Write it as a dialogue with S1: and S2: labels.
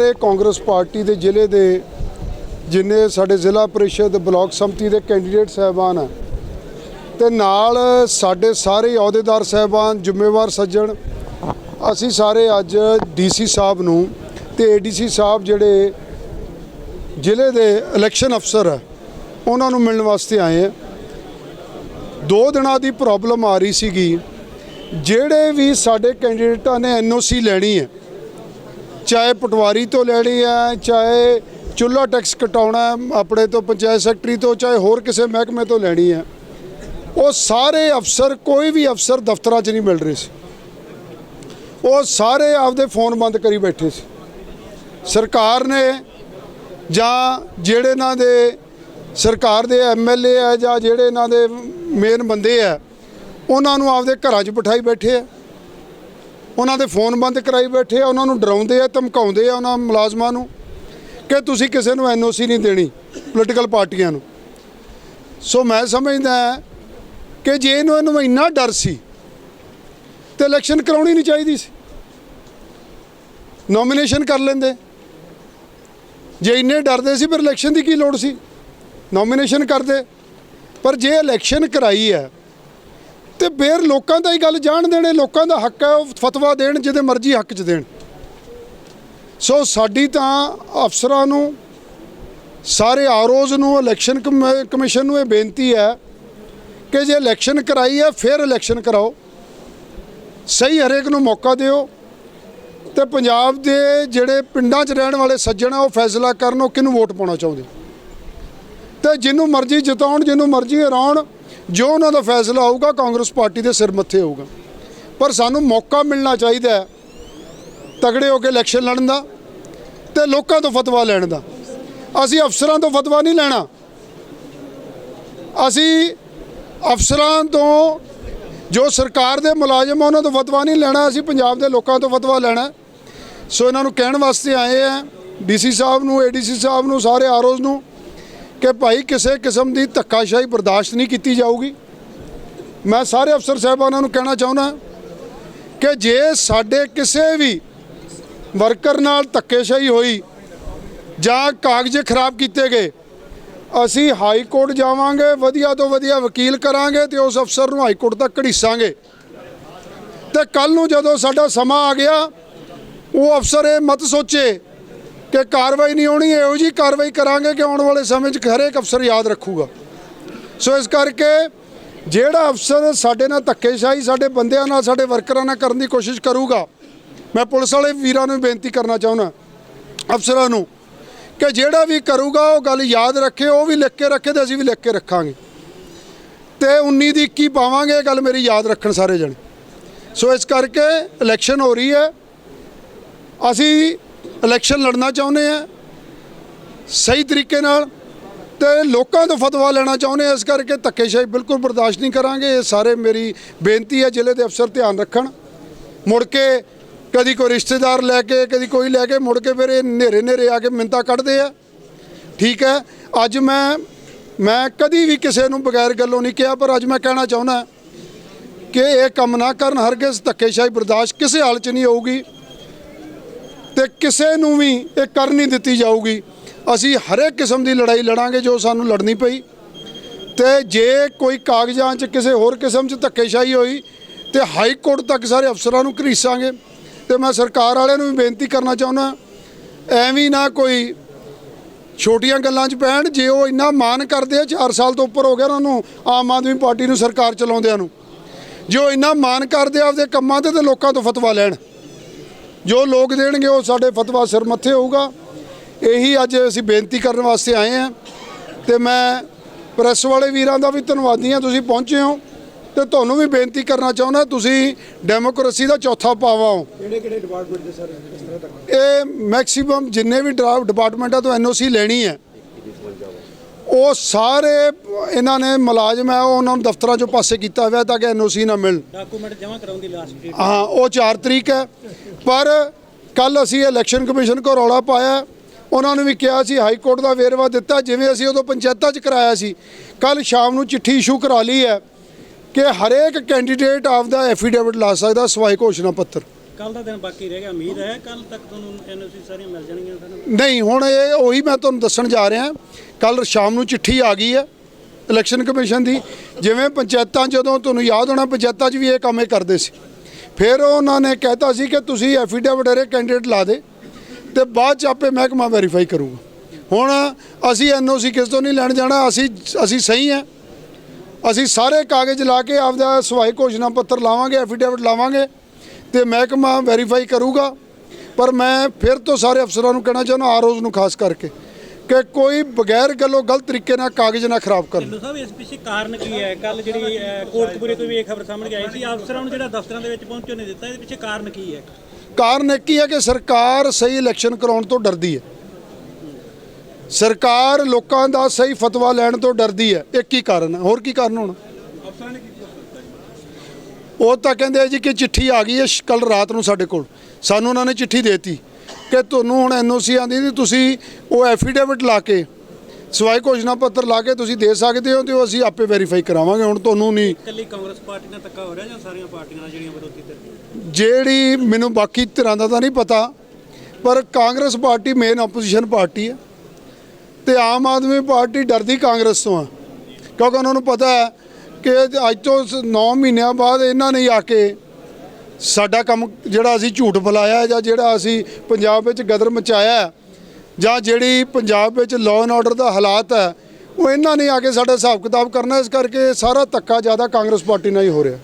S1: ਸਾਰੇ ਕਾਂਗਰਸ ਪਾਰਟੀ ਦੇ ਜ਼ਿਲ੍ਹੇ ਦੇ ਜਿੰਨੇ ਸਾਡੇ ਜ਼ਿਲ੍ਹਾ ਪ੍ਰੀਸ਼ਦ ਬਲਾਕ ਸੰਮਤੀ ਦੇ ਕੈਂਡੀਡੇਟ ਸਹਿਬਾਨ ਆ, ਤੇ ਨਾਲ ਸਾਡੇ ਸਾਰੇ ਅਹੁਦੇਦਾਰ ਸਹਿਬਾਨ, ਜ਼ਿੰਮੇਵਾਰ ਸੱਜਣ, ਅਸੀਂ ਸਾਰੇ ਅੱਜ ਡੀਸੀ ਸਾਹਿਬ ਨੂੰ ਤੇ ਏਡੀਸੀ ਸਾਹਿਬ ਜਿਹੜੇ ਜ਼ਿਲ੍ਹੇ ਦੇ ਇਲੈਕਸ਼ਨ ਅਫਸਰ ਆ, ਉਹਨਾਂ ਨੂੰ ਮਿਲਣ ਵਾਸਤੇ ਆਏ ਆ। ਦੋ ਦਿਨਾਂ ਦੀ ਪ੍ਰੋਬਲਮ ਆ ਰਹੀ ਸੀਗੀ, ਜਿਹੜੇ ਵੀ ਸਾਡੇ ਕੈਂਡੀਡੇਟਾਂ ਨੇ ਐਨਓਸੀ ਲੈਣੀ ਹੈ ਚਾਹੇ ਪਟਵਾਰੀ ਤੋਂ ਲੈਣੀ ਹੈ, ਚਾਹੇ ਚੁੱਲ੍ਹਾ ਟੈਕਸ ਕਟਾਉਣਾ ਆਪਣੇ ਤੋਂ ਪੰਚਾਇਤ ਸੈਕਟਰੀ ਤੋਂ, ਚਾਹੇ ਹੋਰ ਕਿਸੇ ਮਹਿਕਮੇ ਤੋਂ ਲੈਣੀ ਹੈ। ਉਹ ਸਾਰੇ ਅਫਸਰ, ਕੋਈ ਵੀ ਅਫਸਰ ਦਫ਼ਤਰਾਂ 'ਚ ਨਹੀਂ ਮਿਲ ਰਹੇ ਸੀ। ਉਹ ਸਾਰੇ ਆਪਦੇ ਫੋਨ ਬੰਦ ਕਰੀ ਬੈਠੇ ਸੀ। ਸਰਕਾਰ ਨੇ ਜਾਂ ਜਿਹੜੇ ਇਹਨਾਂ ਦੇ, ਸਰਕਾਰ ਦੇ ਐਮਐਲਏ ਆ ਜਾਂ ਜਿਹੜੇ ਇਹਨਾਂ ਦੇ ਮੇਨ ਬੰਦੇ ਆ ਉਹਨਾਂ ਨੂੰ ਆਪਦੇ ਘਰਾਂ 'ਚ ਬਿਠਾਈ ਬੈਠੇ ਆ ਉਹਨਾਂ ਦੇ ਫੋਨ ਬੰਦ ਕਰਾਈ ਬੈਠੇ ਆ, ਉਹਨਾਂ ਨੂੰ ਡਰਾਉਂਦੇ ਆ, ਧਮਕਾਉਂਦੇ ਆ ਉਹਨਾਂ ਮੁਲਾਜ਼ਮਾਂ ਨੂੰ ਕਿ ਤੁਸੀਂ ਕਿਸੇ ਨੂੰ ਐਨਓਸੀ ਨਹੀਂ ਦੇਣੀ ਪੋਲੀਟੀਕਲ ਪਾਰਟੀਆਂ ਨੂੰ। ਸੋ ਮੈਂ ਸਮਝਦਾ ਕਿ ਜੇ ਇਹਨੂੰ ਇਹਨੂੰ ਇੰਨਾ ਡਰ ਸੀ ਤੇ ਇਲੈਕਸ਼ਨ ਕਰਾਉਣੀ ਨਹੀਂ ਚਾਹੀਦੀ ਸੀ। ਨੋਮੀਨੇਸ਼ਨ ਕਰ ਲੈਂਦੇ। ਜੇ ਇੰਨੇ ਡਰਦੇ ਸੀ ਫਿਰ ਇਲੈਕਸ਼ਨ ਦੀ ਕੀ ਲੋੜ ਸੀ? ਨੋਮੀਨੇਸ਼ਨ ਕਰਦੇ। ਪਰ ਜੇ ਇਲੈਕਸ਼ਨ ਕਰਾਈ ਹੈ ਤੇ ਫਿਰ ਲੋਕਾਂ ਦਾ ਹੀ ਗੱਲ ਜਾਣ ਦੇਣੇ, ਲੋਕਾਂ ਦਾ ਹੱਕ ਹੈ ਉਹ ਫਤਵਾ ਦੇਣ, ਜਿਹਦੇ ਮਰਜ਼ੀ ਹੱਕ 'ਚ ਦੇਣ। ਸੋ ਸਾਡੀ ਤਾਂ ਅਫਸਰਾਂ ਨੂੰ, ਸਾਰੇ ਆਰਓਜ਼ ਨੂੰ, ਇਲੈਕਸ਼ਨ ਕਮ- ਕਮਿਸ਼ਨ ਨੂੰ ਇਹ ਬੇਨਤੀ ਹੈ ਕਿ ਜੇ ਇਲੈਕਸ਼ਨ ਕਰਾਈ ਹੈ, ਫਿਰ ਇਲੈਕਸ਼ਨ ਕਰਾਓ। ਸਹੀ ਹਰੇਕ ਨੂੰ ਮੌਕਾ ਦਿਓ ਤੇ ਪੰਜਾਬ ਦੇ ਜਿਹੜੇ ਪਿੰਡਾਂ 'ਚ ਰਹਿਣ ਵਾਲੇ ਸੱਜਣ ਆ, ਉਹ ਫੈਸਲਾ ਕਰਨ, ਉਹ ਕਿਹਨੂੰ ਵੋਟ ਪਾਉਣਾ ਚਾਹੁੰਦੇ? ਤੇ ਜਿਹਨੂੰ ਮਰਜ਼ੀ ਜਿਤਾਉਣ, ਜਿਹਨੂੰ ਮਰਜ਼ੀ ਹਰਾਉਣ ਜੋ ਉਹਨਾਂ ਦਾ ਫੈਸਲਾ ਹੋਊਗਾ, ਕਾਂਗਰਸ ਪਾਰਟੀ ਦੇ ਸਿਰ ਮੱਥੇ ਹੋਊਗਾ। ਪਰ ਸਾਨੂੰ ਮੌਕਾ ਮਿਲਣਾ ਚਾਹੀਦਾ ਹੈ ਤਗੜੇ ਹੋ ਕੇ ਇਲੈਕਸ਼ਨ ਲੜਨ ਦਾ ਤੇ ਲੋਕਾਂ ਤੋਂ ਫਤਵਾ ਲੈਣ ਦਾ। ਅਸੀਂ ਅਫਸਰਾਂ ਤੋਂ ਫਤਵਾ ਨਹੀਂ ਲੈਣਾ। ਅਸੀਂ ਅਫਸਰਾਂ ਤੋਂ ਜੋ ਸਰਕਾਰ ਦੇ ਮੁਲਾਜ਼ਮ ਆ, ਉਹਨਾਂ ਤੋਂ ਫਤਵਾ ਨਹੀਂ ਲੈਣਾ। ਅਸੀਂ ਪੰਜਾਬ ਦੇ ਲੋਕਾਂ ਤੋਂ ਫਤਵਾ ਲੈਣਾ। ਸੋ ਇਹਨਾਂ ਨੂੰ ਕਹਿਣ ਵਾਸਤੇ ਆਏ ਆ, ਡੀਸੀ ਸਾਹਿਬ ਨੂੰ, ਏਡੀਸੀ ਸਾਹਿਬ ਨੂੰ, ਸਾਰੇ ਆਰਓਜ਼ ਨੂੰ ਕਿ ਭਾਈ ਕਿਸੇ ਕਿਸਮ ਦੀ ਧੱਕਾਸ਼ਾਹੀ ਬਰਦਾਸ਼ਤ ਨਹੀਂ ਕੀਤੀ ਜਾਊਗੀ। ਮੈਂ ਸਾਰੇ ਅਫਸਰ ਸਾਹਿਬਾਨਾਂ ਨੂੰ ਕਹਿਣਾ ਚਾਹੁੰਦਾ ਕਿ ਜੇ ਸਾਡੇ ਕਿਸੇ ਵੀ ਵਰਕਰ ਨਾਲ ਧੱਕੇਸ਼ਾਹੀ ਹੋਈ ਜਾਂ ਕਾਗਜ਼ ਖਰਾਬ ਕੀਤੇ ਗਏ, ਅਸੀਂ ਹਾਈ ਕੋਰਟ ਜਾਵਾਂਗੇ, ਵਧੀਆ ਤੋਂ ਵਧੀਆ ਵਕੀਲ ਕਰਾਂਗੇ ਤੇ ਉਸ ਅਫਸਰ ਨੂੰ ਹਾਈ ਕੋਰਟ ਤੱਕ ਘੜੀਸਾਂਗੇ। ਤੇ ਕੱਲ ਨੂੰ ਜਦੋਂ ਸਾਡਾ ਸਮਾਂ ਆ ਗਿਆ, ਉਹ ਅਫਸਰ ਇਹ ਮਤ ਸੋਚੇ ਕਿ ਕਾਰਵਾਈ ਨਹੀਂ ਹੋਣੀ, ਇਹੋ ਜੀ ਕਾਰਵਾਈ ਕਰਾਂਗੇ ਕਿ ਆਉਣ ਵਾਲੇ ਸਮੇਂ 'ਚ ਹਰੇਕ ਅਫਸਰ ਯਾਦ ਰੱਖੂਗਾ। ਸੋ ਇਸ ਕਰਕੇ ਜਿਹੜਾ ਅਫਸਰ ਸਾਡੇ ਨਾਲ ਧੱਕੇਸ਼ਾਹੀ, ਸਾਡੇ ਬੰਦਿਆਂ ਨਾਲ, ਸਾਡੇ ਵਰਕਰਾਂ ਨਾਲ ਕਰਨ ਦੀ ਕੋਸ਼ਿਸ਼ ਕਰੂਗਾ, ਮੈਂ ਪੁਲਿਸ ਵਾਲੇ ਵੀਰਾਂ ਨੂੰ ਬੇਨਤੀ ਕਰਨਾ ਚਾਹੁੰਦਾ, ਅਫਸਰਾਂ ਨੂੰ, ਕਿ ਜਿਹੜਾ ਵੀ ਕਰੂਗਾ, ਉਹ ਗੱਲ ਯਾਦ ਰੱਖੇ, ਉਹ ਵੀ ਲਿਖ ਕੇ ਰੱਖੇ ਤੇ ਅਸੀਂ ਵੀ ਲਿਖ ਕੇ ਰੱਖਾਂਗੇ। ਤੇ 19 ਦੀ 21 ਪਾਵਾਂਗੇ, ਇਹ ਗੱਲ ਮੇਰੀ ਯਾਦ ਰੱਖਣ ਸਾਰੇ ਜਣੇ। ਸੋ ਇਸ ਕਰਕੇ ਇਲੈਕਸ਼ਨ ਹੋ ਰਹੀ ਹੈ। ਅਸੀਂ ਇਲੈਕਸ਼ਨ ਲੜਨਾ ਚਾਹੁੰਦੇ ਆ, ਸਹੀ ਤਰੀਕੇ ਨਾਲ ਤੇ ਲੋਕਾਂ ਤੋਂ ਫਤਵਾ ਲੈਣਾ ਚਾਹੁੰਦੇ ਆ, ਇਸ ਕਰਕੇ ਧੱਕੇਸ਼ਾਹੀ ਬਿਲਕੁਲ ਬਰਦਾਸ਼ਤ ਨਹੀਂ ਕਰਾਂਗੇ। ਇਹ ਸਾਰੇ ਮੇਰੀ ਬੇਨਤੀ ਹੈ ਜ਼ਿਲ੍ਹੇ ਦੇ ਅਫਸਰ ਧਿਆਨ ਰੱਖਣ। ਮੁੜ ਕੇ ਕਦੀ ਕੋਈ ਰਿਸ਼ਤੇਦਾਰ ਲੈ ਕੇ, ਕਦੀ ਕੋਈ ਲੈ ਕੇ, ਮੁੜ ਕੇ ਫਿਰ ਇਹ ਨੇਰੇ ਨੇਰੇ ਆ ਕੇ ਮਿੰਤਾ ਕੱਢਦੇ ਆ। ਠੀਕ ਹੈ, ਅੱਜ ਮੈਂ ਮੈਂ ਕਦੀ ਵੀ ਕਿਸੇ ਨੂੰ ਬਗੈਰ ਗੱਲੋਂ ਨਹੀਂ ਕਿਹਾ, ਪਰ ਅੱਜ ਮੈਂ ਕਹਿਣਾ ਚਾਹੁੰਦਾ ਕਿ ਇਹ ਕੰਮ ਨਾ ਕਰਨ, ਹਰਗਿਜ਼ ਧੱਕੇਸ਼ਾਹੀ ਬਰਦਾਸ਼ਤ ਕਿਸੇ ਹਾਲ 'ਚ ਨਹੀਂ ਹੋਊਗੀ। ਤੇ ਕਿਸੇ ਨੂੰ ਵੀ ਇਹ ਕਰ ਨਹੀਂ ਦਿੱਤੀ ਜਾਊਗੀ। ਅਸੀਂ ਹਰੇਕ ਕਿਸਮ ਦੀ ਲੜਾਈ ਲੜਾਂਗੇ ਜੋ ਸਾਨੂੰ ਲੜਨੀ ਪਈ। ਤੇ ਜੇ ਕੋਈ ਕਾਗਜ਼ਾਂ 'ਚ ਕਿਸੇ ਹੋਰ ਕਿਸਮ 'ਚ ਧੱਕੇਸ਼ਾਹੀ ਹੋਈ, ਤੇ ਹਾਈ ਕੋਰਟ ਤੱਕ ਸਾਰੇ ਅਫਸਰਾਂ ਨੂੰ ਘਰੀਸਾਂਗੇ। ਤੇ ਮੈਂ ਸਰਕਾਰ ਵਾਲਿਆਂ ਨੂੰ ਵੀ ਬੇਨਤੀ ਕਰਨਾ ਚਾਹੁੰਦਾ, ਐਵੇਂ ਨਾ ਕੋਈ ਛੋਟੀਆਂ ਗੱਲਾਂ 'ਚ ਪੈਣ, ਜੇ ਉਹ ਇੰਨਾ ਮਾਨ ਕਰਦੇ ਆ 4 ਸਾਲ ਤੋਂ ਉੱਪਰ ਹੋ ਗਿਆ ਉਹਨਾਂ ਨੂੰ ਆਮ ਆਦਮੀ ਪਾਰਟੀ ਨੂੰ ਸਰਕਾਰ ਚਲਾਉਂਦਿਆਂ ਨੂੰ। ਜੋ ਇੰਨਾ ਮਾਨ ਕਰਦੇ ਆ, ਆਪਦੇ ਕੰਮਾਂ ਤੇ ਤੇ ਲੋਕਾਂ ਤੋਂ ਫਤਵਾ ਲੈਣ। ਜੋ ਲੋਕ ਦੇਣਗੇ ਉਹ ਸਾਡੇ ਫਤਵਾ ਸਿਰ ਮੱਥੇ ਹੋਊਗਾ। ਇਹੀ ਅੱਜ ਅਸੀਂ ਬੇਨਤੀ ਕਰਨ ਵਾਸਤੇ ਆਏ ਆ ਤੇ ਮੈਂ ਪ੍ਰੈਸ ਵਾਲੇ ਵੀਰਾਂ ਦਾ ਵੀ ਧੰਨਵਾਦੀ ਹਾਂ। ਤੁਸੀਂ ਪਹੁੰਚੇ ਹੋ ਤੇ ਤੁਹਾਨੂੰ ਵੀ ਬੇਨਤੀ ਕਰਨਾ ਚਾਹੁੰਦਾ ਤੁਸੀਂ ਡੈਮੋਕ੍ਰੇਸੀ ਦਾ ਚੌਥਾ ਪਾਵਾ ਹੋ।
S2: ਕਿਹੜੇ ਕਿਹੜੇ ਡਿਪਾਰਟਮੈਂਟ ਦੇ ਸਰ ਇਸ ਤਰ੍ਹਾਂ ਤੱਕ?
S1: ਇਹ ਮੈਕਸਿਮਮ ਜਿੰਨੇ ਵੀ ਡਿਪਾਰਟਮੈਂਟਾਂ ਤੋਂ ਐਨਓਸੀ ਲੈਣੀ ਹੈ। ਉਹ ਸਾਰੇ ਇਹਨਾਂ ਨੇ ਮੁਲਾਜ਼ਮ ਹੈ ਉਹ ਉਹਨਾਂ ਨੂੰ ਦਫ਼ਤਰਾਂ ਚੋਂ ਪਾਸੇ ਕੀਤਾ ਹੋਇਆ ਤਾਂ ਕਿ ਐਨਓਸੀ ਨਾ ਮਿਲਣ
S3: ਡਾਕੂਮੈਂਟ ਜਮ੍ਹਾਂ ਕਰਾਉਣ ਦੀ ਲਾਸਟ ਡੇਟ
S1: ਹਾਂ ਉਹ 4 ਤਰੀਕ ਹੈ। ਪਰ ਕੱਲ ਅਸੀਂ ਇਲੈਕਸ਼ਨ ਕਮਿਸ਼ਨ ਕੋ ਰੌਲਾ ਪਾਇਆ। ਉਹਨਾਂ ਨੂੰ ਵੀ ਕਿਹਾ ਸੀ ਹਾਈ ਕੋਰਟ ਦਾ ਵੇਰਵਾ ਦਿੱਤਾ ਜਿਵੇਂ ਅਸੀਂ ਉਦੋਂ ਪੰਚਾਇਤਾਂ 'ਚ ਕਰਾਇਆ ਸੀ। ਕੱਲ ਸ਼ਾਮ ਨੂੰ ਚਿੱਠੀ ਇਸ਼ੂ ਕਰਾ ਲਈ ਹੈ ਕਿ ਹਰੇਕ ਕੈਂਡੀਡੇਟ ਆਪਦਾ ਐਫੀਡੇਵਿਟ ਲਾ ਸਕਦਾ ਸਵਾਈ ਘੋਸ਼ਣਾ ਪੱਤਰ।
S3: ਕੱਲ ਦਾ ਦਿਨ ਬਾਕੀ ਰਹਿ ਗਿਆ, ਉਮੀਦ ਹੈ ਕੱਲ ਤੱਕ ਤੁਹਾਨੂੰ ਐਨਓਸੀ ਸਾਰੀਆਂ ਮਿਲ ਜਾਣਗੀਆਂ ਸਾਨੂੰ
S1: ਨਹੀਂ, ਹੁਣ ਇਹ ਉਹੀ ਮੈਂ ਤੁਹਾਨੂੰ ਦੱਸਣ ਜਾ ਰਿਹਾ ਕੱਲ ਸ਼ਾਮ ਨੂੰ ਚਿੱਠੀ ਆ ਗਈ ਹੈ ਇਲੈਕਸ਼ਨ ਕਮਿਸ਼ਨ ਦੀ, ਜਿਵੇਂ ਪੰਚਾਇਤਾਂ ਜਦੋਂ ਤੁਹਾਨੂੰ ਯਾਦ ਹੋਣਾ, ਪੰਚਾਇਤਾਂ 'ਚ ਵੀ ਇਹ ਕੰਮ ਇਹ ਕਰਦੇ ਸੀ। ਫਿਰ ਉਹਨਾਂ ਨੇ ਕਹਿਤਾ ਸੀ ਕਿ ਤੁਸੀਂ ਐਫੀਡੇਵਿਟ ਅਰੇ ਕੈਂਡੀਡੇਟ ਲਾ ਦੇ ਤੇ ਬਾਅਦ 'ਚ ਆਪੇ ਮਹਿਕਮਾ ਵੈਰੀਫਾਈ ਕਰੂਗਾ। ਹੁਣ ਅਸੀਂ ਐਨਓਸੀ ਕਿਸ ਤੋਂ ਨਹੀਂ ਲੈਣ ਜਾਣਾ, ਅਸੀਂ ਅਸੀਂ ਸਹੀ ਹੈ। ਅਸੀਂ ਸਾਰੇ ਕਾਗਜ਼ ਲਾ ਕੇ ਆਪਦਾ ਸਵਾਈ ਘੋਸ਼ਣਾ ਪੱਤਰ ਲਾਵਾਂਗੇ, ਐਫੀਡੇਵਿਟ ਲਾਵਾਂਗੇ। ਤੇ ਮਹਿਕਮਾ ਵੈਰੀਫਾਈ ਕਰੂਗਾ। ਪਰ ਮੈਂ ਫਿਰ ਤੋਂ ਸਾਰੇ ਅਫਸਰਾਂ ਨੂੰ ਕਹਿਣਾ ਚਾਹੁੰਦਾ ਆਰਓਜ਼ ਨੂੰ ਖਾਸ ਕਰਕੇ ਕਿ ਕੋਈ ਬਗੈਰ ਗੱਲੋਂ ਗਲਤ ਤਰੀਕੇ ਨਾਲ ਕਾਗਜ਼ ਨਾ ਖਰਾਬ ਕਰਨ।
S3: ਸਾਹਿਬ ਇਸ ਪਿੱਛੇ ਕਾਰਨ ਕੀ ਹੈ? ਕੱਲ ਜਿਹੜੀ ਕੋਟਕਪੂਰੇ ਤੋਂ ਵੀ ਇਹ ਖਬਰ ਸਾਹਮਣੇ ਆਈ ਸੀ। ਅਫਸਰਾਂ ਨੂੰ ਜਿਹੜਾ ਦਫ਼ਤਰਾਂ ਦੇ ਵਿੱਚ ਪਹੁੰਚਣ ਨਹੀਂ ਦਿੱਤਾ ਇਹਦੇ ਪਿੱਛੇ ਕਾਰਨ ਕੀ ਹੈ?
S1: ਕਾਰਨ ਇੱਕ ਹੀ ਹੈ ਕਿ ਸਰਕਾਰ ਸਹੀ ਇਲੈਕਸ਼ਨ ਕਰਾਉਣ ਤੋਂ ਡਰਦੀ ਹੈ। ਸਰਕਾਰ ਲੋਕਾਂ ਦਾ ਸਹੀ ਫਤਵਾ ਲੈਣ ਤੋਂ ਡਰਦੀ ਹੈ। ਇੱਕ ਹੀ ਕਾਰਨ ਹੈ। ਹੋਰ ਕੀ ਕਾਰਨ ਹੋਣਾ? ਉਹ ਤਾਂ ਕਹਿੰਦੇ ਆ ਜੀ ਕਿ ਚਿੱਠੀ ਆ ਗਈ ਹੈ ਕੱਲ ਰਾਤ ਨੂੰ ਸਾਡੇ ਕੋਲ। ਸਾਨੂੰ ਉਹਨਾਂ ਨੇ ਚਿੱਠੀ ਦੇਤੀ ਕਿ ਤੁਹਾਨੂੰ ਹੁਣ ਐਨਓਸੀ ਆਂਦੀ ਦੀ ਤੁਸੀਂ ਉਹ ਐਫੀਡੇਵਿਟ ਲਾ ਕੇ ਸਵਾਈ ਘੋਸ਼ਣਾ ਪੱਤਰ ਲਾ ਕੇ ਤੁਸੀਂ ਦੇ ਸਕਦੇ ਹੋ ਤੇ ਉਹ ਅਸੀਂ ਆਪੇ ਵੈਰੀਫਾਈ ਕਰਾਵਾਂਗੇ। ਹੁਣ ਤੁਹਾਨੂੰ ਨਹੀਂ
S3: ਇਕੱਲੀ ਕਾਂਗਰਸ ਪਾਰਟੀ ਨਾਲ ਧੱਕਾ ਹੋ ਰਿਹਾ ਜਾਂ ਸਾਰੀਆਂ ਪਾਰਟੀਆਂ ਨਾਲ ਜਿਹੜੀਆਂ ਵਿਰੋਧੀ ਧਿਰ?
S1: ਜਿਹੜੀ ਮੈਨੂੰ ਬਾਕੀ ਧਿਰਾਂ ਦਾ ਤਾਂ ਨਹੀਂ ਪਤਾ ਪਰ Congress party main opposition party ਹੈ ਤੇ ਆਮ ਆਦਮੀ ਪਾਰਟੀ ਡਰਦੀ ਕਾਂਗਰਸ ਤੋਂ ਆ। ਕਿਉਂਕਿ ਉਹਨਾਂ ਨੂੰ ਪਤਾ ਹੈ ਕਿ ਅੱਜ ਤੋਂ 9 ਮਹੀਨਿਆਂ ਬਾਅਦ ਇਹਨਾਂ ਨੇ ਆ ਕੇ ਸਾਡਾ ਕੰਮ ਜਿਹੜਾ ਅਸੀਂ ਝੂਠ ਫੈਲਾਇਆ ਜਾਂ ਜਿਹੜਾ ਅਸੀਂ ਪੰਜਾਬ ਵਿੱਚ ਗਦਰ ਮਚਾਇਆ ਜਾਂ ਜਿਹੜੀ ਪੰਜਾਬ ਵਿੱਚ ਲਾਅ ਐਂਡ ਆਰਡਰ ਦਾ ਹਾਲਾਤ ਹੈ, ਉਹ ਇਹਨਾਂ ਨੇ ਆ ਕੇ ਸਾਡਾ ਹਿਸਾਬ ਕਿਤਾਬ ਕਰਨਾ ਇਸ ਕਰਕੇ ਸਾਰਾ ਧੱਕਾ ਜ਼ਿਆਦਾ ਕਾਂਗਰਸ ਪਾਰਟੀ ਨਾਲ ਹੀ ਹੋ ਰਿਹਾ।